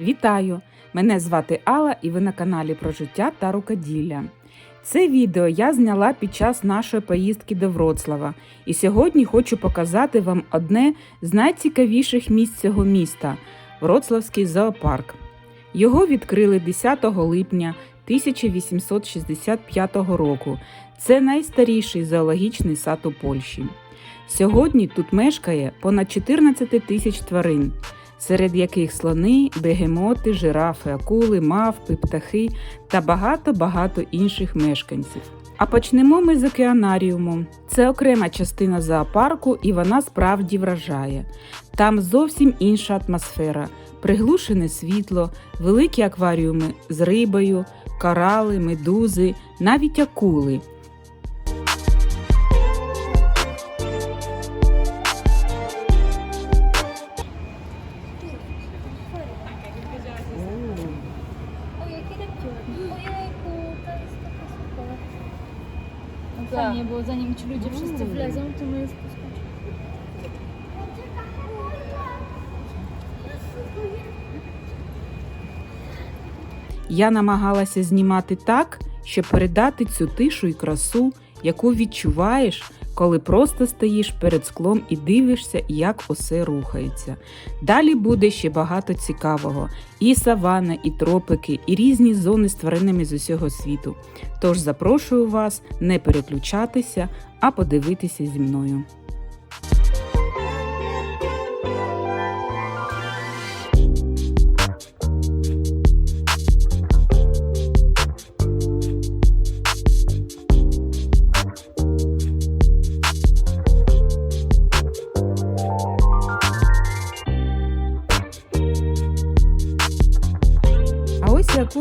Вітаю! Мене звати Алла і ви на каналі про життя та рукоділля. Це відео я зняла під час нашої поїздки до Вроцлава, і сьогодні хочу показати вам одне з найцікавіших місць цього міста Вроцлавський зоопарк. Його відкрили 10 липня 1865 року. Це найстаріший зоологічний сад у Польщі. Сьогодні тут мешкає понад 14 тисяч тварин, серед яких слони, бегемоти, жирафи, акули, мавпи, птахи та багато-багато інших мешканців. А почнемо ми з океанаріуму. Це окрема частина зоопарку, і вона справді вражає. Там зовсім інша атмосфера, приглушене світло, великі акваріуми з рибою, корали, медузи, навіть акули. Fajnie, bo zanim ci ludzie wszyscy wlezą, to my już poskoczymy. Я намагалася знімати так, щоб передати цю тишу і красу, яку відчуваєш, коли просто стоїш перед склом і дивишся, як усе рухається. Далі буде ще багато цікавого: і савана, і тропики, і різні зони з тваринами з усього світу. Тож запрошую вас не переключатися, а подивитися зі мною.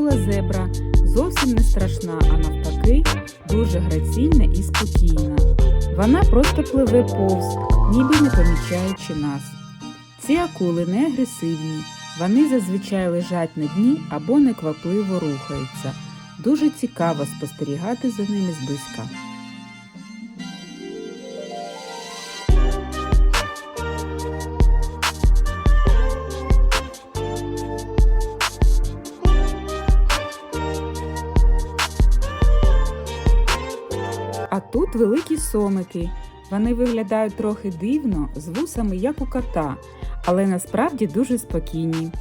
Ось зебра зовсім не страшна, а навпаки, дуже граційна і спокійна. Вона просто пливе повз, ніби не помічаючи нас. Ці акули не агресивні, вони зазвичай лежать на дні або неквапливо рухаються. Дуже цікаво спостерігати за ними зблизька. Великі сомики. Вони виглядають трохи дивно, з вусами, як у кота, але насправді дуже спокійні.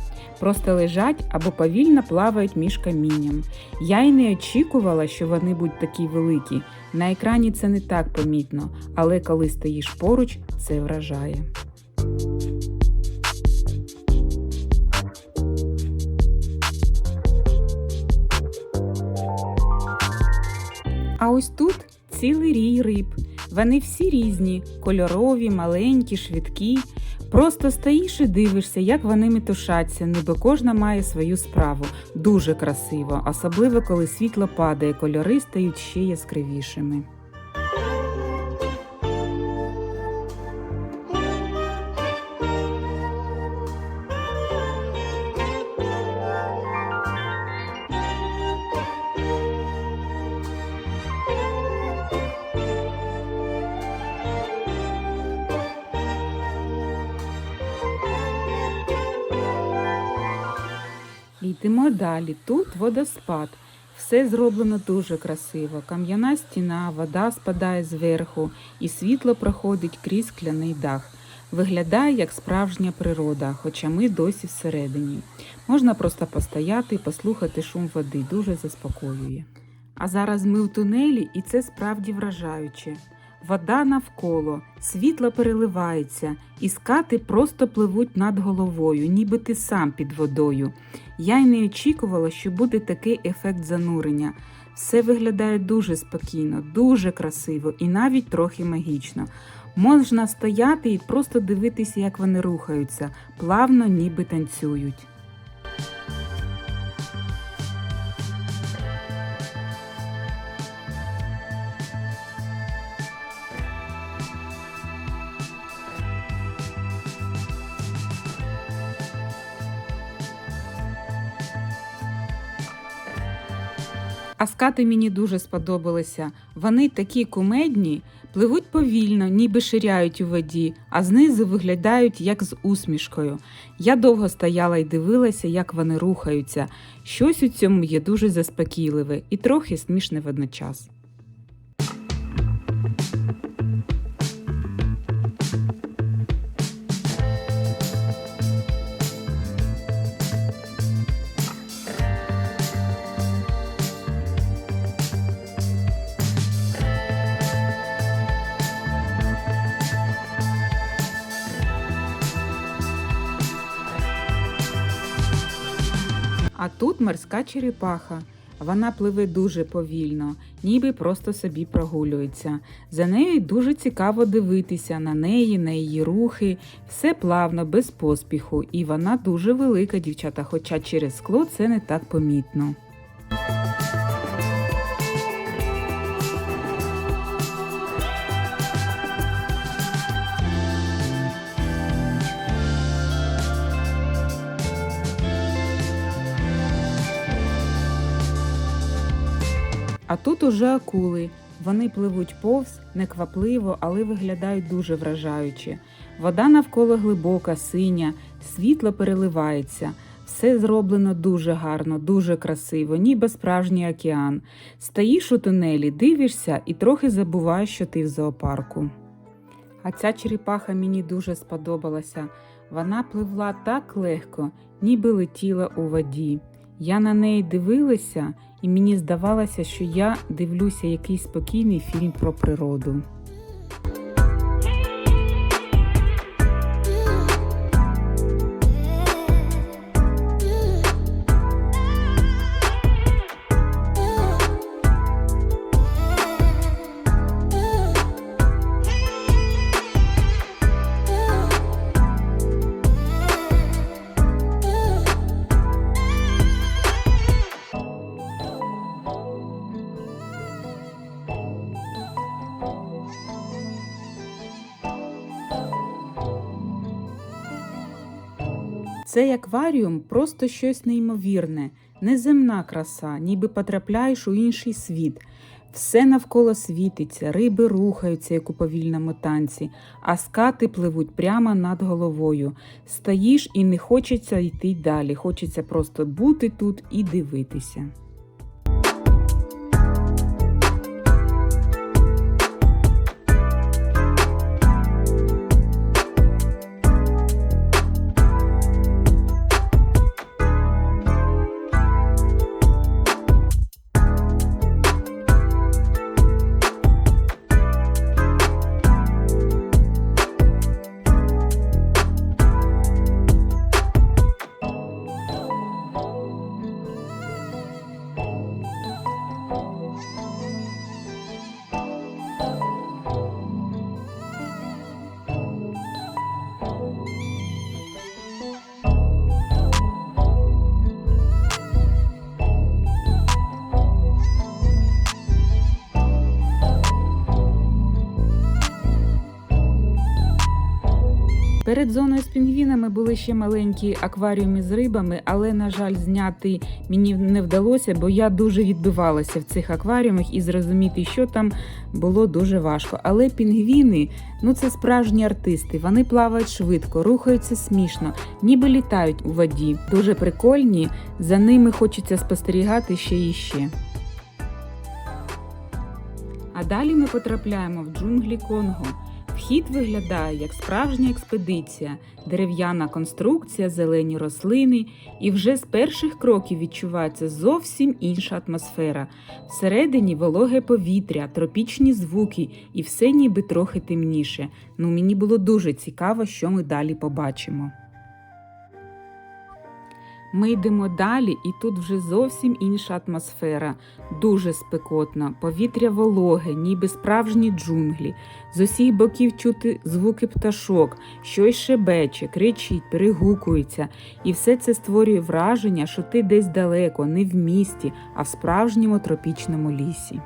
Просто лежать або повільно плавають між камінням. Я й не очікувала, що вони будуть такі великі. На екрані це не так помітно, але коли стоїш поруч, це вражає. Ось тут цілий рій риб. Вони всі різні, кольорові, маленькі, швидкі. Просто стоїш і дивишся, як вони метушаться, ніби кожна має свою справу. Дуже красиво, особливо коли світло падає, кольори стають ще яскравішими. Далі. Тут водоспад. Все зроблено дуже красиво. Кам'яна стіна, вода спадає зверху, і світло проходить крізь скляний дах. Виглядає як справжня природа, хоча ми досі всередині. Можна просто постояти і послухати шум води, дуже заспокоює. А зараз ми в тунелі, і це справді вражаюче. Вода навколо, світло переливається, і скати просто пливуть над головою, ніби ти сам під водою. Я й не очікувала, що буде такий ефект занурення. Все виглядає дуже спокійно, дуже красиво і навіть трохи магічно. Можна стояти і просто дивитися, як вони рухаються, плавно, ніби танцюють. А скати мені дуже сподобалися. Вони такі кумедні, Пливуть повільно, ніби ширяють у воді, а знизу виглядають як з усмішкою. Я довго стояла і дивилася, як вони рухаються. Щось у цьому є дуже заспокійливе і трохи смішне водночас. А тут морська черепаха. Вона пливе дуже повільно, ніби просто собі прогулюється. За нею дуже цікаво дивитися на неї, на її рухи. Все плавно, без поспіху, і вона дуже велика дівчата, хоча через скло це не так помітно. А тут уже акули. Вони пливуть повз неквапливо, але виглядають дуже вражаюче. Вода навколо глибока, синя, світло переливається. Все зроблено дуже гарно, дуже красиво, ніби справжній океан. Стоїш у тунелі, дивишся і трохи забуваєш, що ти в зоопарку. А ця черепаха мені дуже сподобалася. Вона пливла так легко, ніби летіла у воді. Я на неї дивилася, і мені здавалося, що я дивлюся якийсь спокійний фільм про природу. Цей акваріум просто щось неймовірне, неземна краса, ніби потрапляєш у інший світ. Все навколо світиться, риби рухаються, як у повільному танці, а скати пливуть прямо над головою. Стоїш і не хочеться йти далі, хочеться просто бути тут і дивитися. Перед зоною з пінгвінами були ще маленькі акваріуми з рибами, але, на жаль, зняти мені не вдалося, бо я дуже відбивалася в цих акваріумах і зрозуміти, що там було дуже важко. Але пінгвіни ну це справжні артисти. Вони плавають швидко, рухаються смішно, ніби літають у воді. Дуже прикольні, за ними хочеться спостерігати ще і ще. А далі ми потрапляємо в джунглі Конго. Вхід виглядає як справжня експедиція, дерев'яна конструкція, зелені рослини, і вже з перших кроків відчувається зовсім інша атмосфера. Всередині вологе повітря, тропічні звуки, і все ніби трохи темніше. Ну мені було дуже цікаво, що ми далі побачимо. Ми йдемо далі, і тут вже зовсім інша атмосфера, дуже спекотна, повітря вологе, ніби справжні джунглі. З усіх боків чути звуки пташок, щось шебече, кричить, перегукується, і все це створює враження, що ти десь далеко, не в місті, а в справжньому тропічному лісі.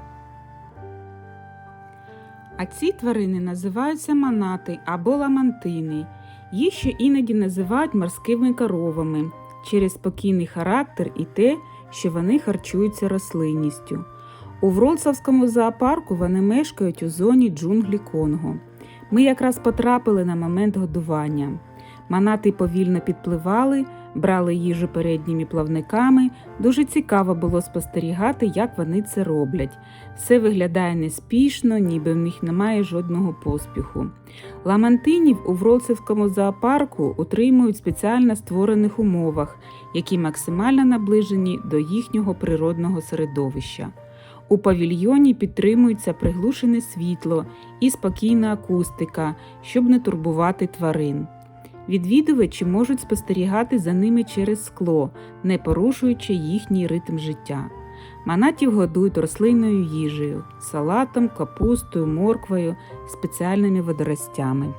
А ці тварини називаються манати або ламантини. Їх ще іноді називають морськими коровами через спокійний характер і те, що вони харчуються рослинністю. У Вроцлавському зоопарку вони мешкають у зоні джунглі Конго. Ми якраз потрапили на момент годування. Манати повільно підпливали, брали їжу передніми плавниками. Дуже цікаво було спостерігати, як вони це роблять. Все виглядає неспішно, ніби в них немає жодного поспіху. Ламантинів у Вроцлавському зоопарку утримують в спеціально створених умовах, які максимально наближені до їхнього природного середовища. У павільйоні підтримується приглушене світло і спокійна акустика, щоб не турбувати тварин. Відвідувачі можуть спостерігати за ними через скло, не порушуючи їхній ритм життя. Манатів годують рослинною їжею, салатом, капустою, морквою, спеціальними водоростями.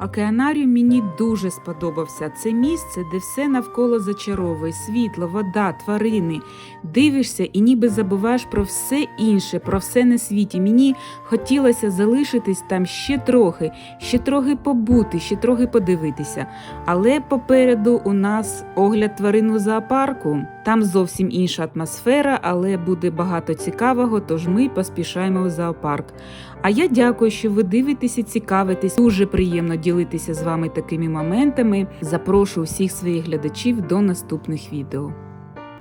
Океанаріум мені дуже сподобався. Це місце, де все навколо зачаровує світло, вода, тварини. Дивишся і ніби забуваєш про все інше, про все на світі. Мені хотілося залишитись там ще трохи, ще трохи побути, ще трохи подивитися. Але попереду у нас огляд тварин у зоопарку. Там зовсім інша атмосфера, але буде багато цікавого, тож ми поспішаємо в зоопарк. А я дякую, що ви дивитеся, цікавитесь. Дуже приємно ділитися з вами такими моментами. Запрошую всіх своїх глядачів до наступних відео.